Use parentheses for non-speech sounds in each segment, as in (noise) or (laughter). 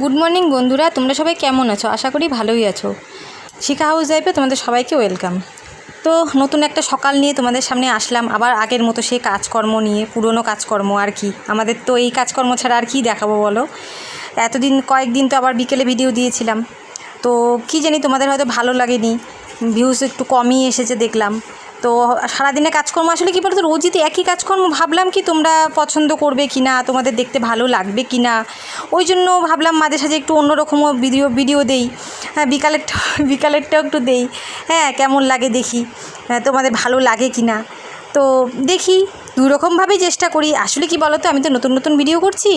Good morning বন্ধুরা। তোমরা সবাই কেমন আছো? আশা করি ভালোই আছো। শিখা হাউস লাইফে তোমাদের সবাইকে ওয়েলকাম তো নতুন একটা সকাল নিয়ে তোমাদের সামনে আসলাম। আবার আগের মতো সেই কাজকর্ম নিয়ে, পুরনো কাজকর্ম আর কি। আমাদের তো এই কাজকর্ম ছাড়া আর কি দেখাবো বলো? এতদিন, কয়েকদিন তো আবার বিকেলে ভিডিও দিয়েছিলাম। তো কি জানি তোমাদের হয়তো ভালো লাগেনি। ভিউজ একটু কমই এসেছে দেখলাম। তো সারাদিনে কাজকর্ম আসলে কী বলতো রোজই তো একই কাজকর্ম ভাবলাম কি তোমরা পছন্দ করবে কি না তোমাদের দেখতে ভালো লাগবে কি না ওই জন্য ভাবলাম মাঝে সাঝে একটু অন্যরকমও ভিডিও ভিডিও দেই। হ্যাঁ বিকালেরটা (laughs) বিকালেরটাও একটু দেই। হ্যাঁ কেমন লাগে দেখি হ্যাঁ, তোমাদের ভালো লাগে কি না তো দেখি দুই রকমভাবেই চেষ্টা করি। আসলে কি বলো তো আমি তো নতুন নতুন ভিডিও করছি।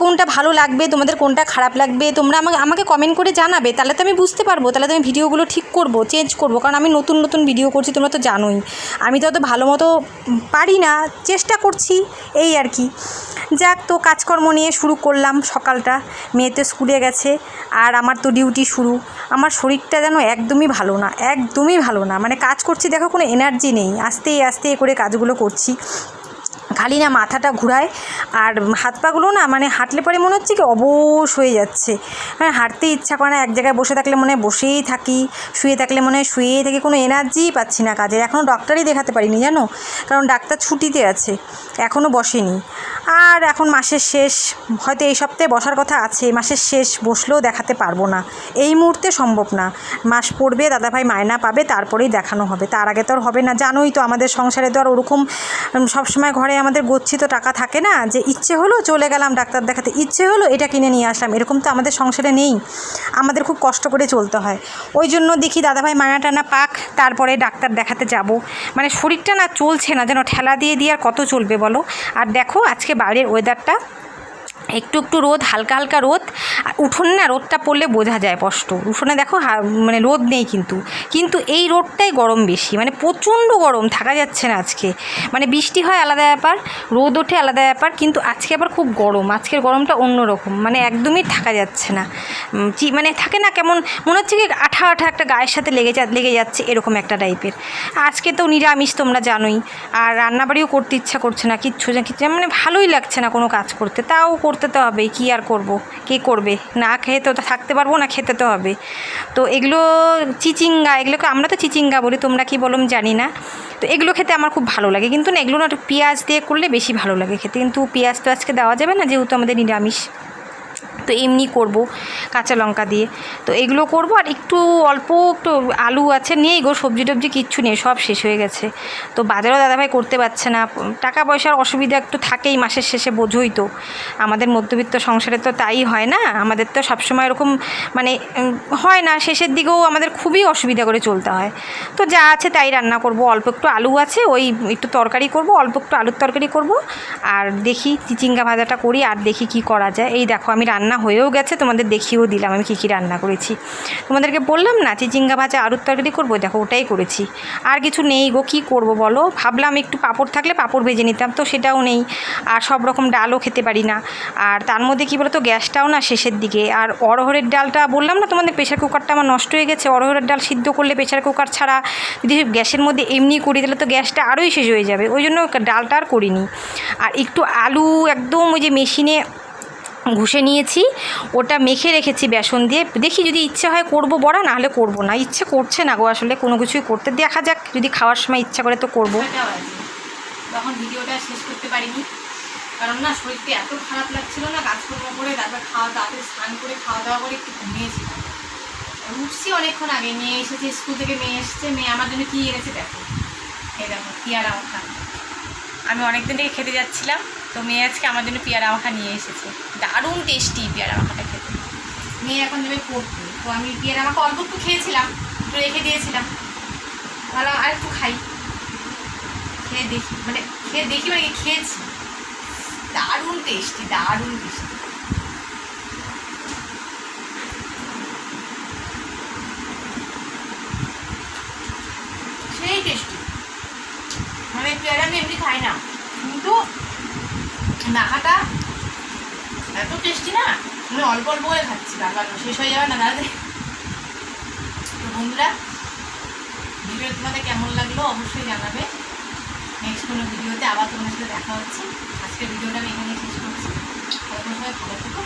কোনটা ভালো লাগবে, তোমাদের কোনটা খারাপ লাগবে, তোমরা আমাকে আমাকে কমেন্ট করে জানাবে। তাহলে তো আমি বুঝতে পারব, তাহলে তো আমি ভিডিওগুলো ঠিক করব চেঞ্জ করব। কারণ আমি নতুন নতুন ভিডিও করছি, তোমরা তো জানোই। আমি তো অত ভালো মতো পারি না, চেষ্টা করছি, এই আর কি। যাক তো কাজকর্ম নিয়ে শুরু করলাম সকালটা। মেয়ে তো স্কুলে গেছে আর আমার তো ডিউটি শুরু। আমার শরীরটা যেন একদমই ভালো না, একদমই ভালো না। মানে কাজ করছি দেখো কোনো এনার্জি নেই। আস্তে আস্তে করে কাজগুলো করছি। খালি না, মাথাটা ঘুরায়। আর হাত পাগুলো না মানে হাঁটলে পরে মনে হচ্ছে কি অবশ হয়ে যাচ্ছে। মানে হাঁটতে ইচ্ছা করে না, এক জায়গায় বসে থাকলে মনে হয় বসেই থাকি, শুয়ে থাকলে মনে হয় শুয়েই থাকি কোনো এনার্জিই পাচ্ছি না কাজের। এখনও ডক্টরই দেখাতে পারিনি জানো? কারণ ডাক্তার ছুটিতে আছে এখনও বসেনি। আর এখন মাসের শেষ, হয়তো এই সপ্তাহে বসার কথা আছে, মাসের শেষ বসলেও দেখাতে পারব না। এই মুহূর্তে সম্ভব না। মাস পড়বে, দাদাভাই মায়না পাবে, তারপরেই দেখানো হবে। তার আগে তো আর হবে না, জানোই তো আমাদের সংসারে তো আর ওরকম সবসময় ঘরে আমাদের গচ্ছিত টাকা থাকে না, যে ইচ্ছে হলো চলে গেলাম ডাক্তার দেখাতে, ইচ্ছে হলো এটা কিনে নিয়ে আসলাম, এরকম তো আমাদের সংসারে নেই। আমাদের খুব কষ্ট করে চলতে হয়। ওই জন্য দেখি দাদাভাই মায়া টানা পাক, তারপরে ডাক্তার দেখাতে যাব। মানে শরীরটা না চলছে না, যেন ঠেলা দিয়ে দিয়ে আর কত চলবে বলো? আর দেখো আজকে বাইরের ওয়েদারটা একটু একটু রোদ, হালকা হালকা রোদ। উঠোনে না, রোদটা পড়লে বোঝা যায় স্পষ্ট। উঠোনে দেখো মানে রোদ নেই কিন্তু। কিন্তু এই রোদটাই গরম বেশি। মানে প্রচণ্ড গরম, থাকা যাচ্ছে না আজকে। মানে বৃষ্টি হয় আলাদা ব্যাপার, রোদ ওঠে আলাদা ব্যাপার, কিন্তু আজকে আবার খুব গরম। আজকের গরমটা অন্যরকম। মানে একদমই থাকা যাচ্ছে না। মানে থাকে না কেমন, মনে হচ্ছে কি আঠা আঠা একটা গায়ের সাথে লেগে যা, লেগে যাচ্ছে এরকম একটা টাইপের আজকে তো নিরামিষ তোমরা জানোই। আর রান্নাবাড়িও করতে ইচ্ছা করছে না, কিচ্ছু না, কিচ্ছু মানে ভালোই লাগছে না কোনো কাজ করতে। তাও করতে তো হবে, কি আর করব? কে করবে? না খেয়ে তো থাকতে পারব না, খেতে তো হবে। তো এগুলো চিচিঙ্গা, এগুলোকে আমরা তো চিচিঙ্গা বলি, তোমরা কি বলো জানি না। তো এগুলো খেতে আমার খুব ভালো লাগে, কিন্তু না এগুলো না একটু পেঁয়াজ দিয়ে করলে বেশি ভালো লাগে খেতে। কিন্তু পেঁয়াজ তো আজকে দেওয়া যাবে না, যেহেতু আমাদের নিরামিষ। তো এমনি করব কাঁচা লঙ্কা দিয়ে। তো এগুলো করব আর একটু অল্প একটু আলু আছে নেই গো, সবজি টবজি কিচ্ছু নেই, সব শেষ হয়ে গেছে। তো বাজারও দাদাভাই করতে পারছে না। টাকা পয়সার অসুবিধা একটু থাকেই মাসের শেষে, বোঝোই তো। আমাদের মধ্যবিত্ত সংসারে তো তাই হয় না। আমাদের তো সবসময় এরকম মানে হয় না। শেষের দিকেও আমাদের খুবই অসুবিধা করে চলতে হয়। তো যা আছে তাই রান্না করব। অল্প একটু আলু আছে, ওই একটু তরকারি করব, অল্প একটু আলুর তরকারি করব। আর দেখি চিচিঙ্গা ভাজাটা করি, আর দেখি কি করা যায়। এই দেখো, আমি রান্না হয়েও গেছে, তোমাদের দেখিয়েও দিলাম আমি কী কী রান্না করেছি। তোমাদেরকে বললাম না চিচিঙ্গা ভাজা আলুর তরকারি করব, দেখো ওটাই করেছি। আর কিছু নেই গো, কী করব বলো? ভাবলাম একটু পাঁপড় থাকলে পাঁপড় ভেজে নিতাম, তো সেটাও নেই। আর সব রকম ডালও খেতে পারি না। আর তার মধ্যে কী বলতো, গ্যাসটাও না শেষের দিকে। আর অরহরের ডালটা বললাম না তোমাদের প্রেশার কুকারটা আমার নষ্ট হয়ে গেছে। অরহরের ডাল সিদ্ধ করলে প্রেশার কুকার ছাড়া যদি গ্যাসের মধ্যে এমনি করি, তাহলে তো গ্যাসটা আরোই শেষ হয়ে যাবে। ওই জন্য ডালটা আর করিনি। আর একটু আলু একদম ওই যে মেশিনে ঘুষে নিয়েছি, ওটা মেখে রেখেছি বেসন দিয়ে। দেখি যদি ইচ্ছে হয় করব বড়া না হলে করব না। ইচ্ছে করছে না গো আসলে, কোনো কিছুই করতে। দেখা যাক, যদি খাওয়ার সময় ইচ্ছা করে তো করব। তখন ভিডিওটা শেষ করতে পারিনি। না শরীরটা এত খারাপ লাগছিল না করে, তারপর খাওয়া স্নান করে, খাওয়া দাওয়া করে একটু অনেকক্ষণ আগে স্কুল থেকে মেয়ে এসেছে, মেয়ে আমার জন্য কী দেখো। আমি অনেকদিন থেকে খেতে যাচ্ছিলাম। তো মেয়ে আজকে আমার জন্য পেয়ারা মাখা নিয়ে এসেছে। দারুণ টেস্টি পেয়ারা মাখাটা খেতে। মেয়ে এখন যাবে পড়তে তো আমি পেয়ারা মাখা অল্প একটু খেয়েছিলাম, একটু রেখে দিয়েছিলাম। ভালো, আর একটু খাই। খেয়ে দেখি মানে খেয়ে দেখি মানে খেয়েছি। দারুণ টেস্টি দারুণ টেস্টি সেই টেস্টি মানে পেয়ারা আমি এমনি খাই না। কিন্তু মাখাটা এত টেস্টি না? আমি অল্প অল্প করে খাচ্ছি বারবার শেষ হয়ে যাবে না দাদা তো বন্ধুরা ভিডিও তোমাদের কেমন লাগল অবশ্যই জানাবে। নেক্সট কোনো ভিডিওতে আবার তোমাদের সাথে দেখা হচ্ছে। আজকের ভিডিওটা আমি এখানে শেষ করছি। সবাই ভালো থেকো।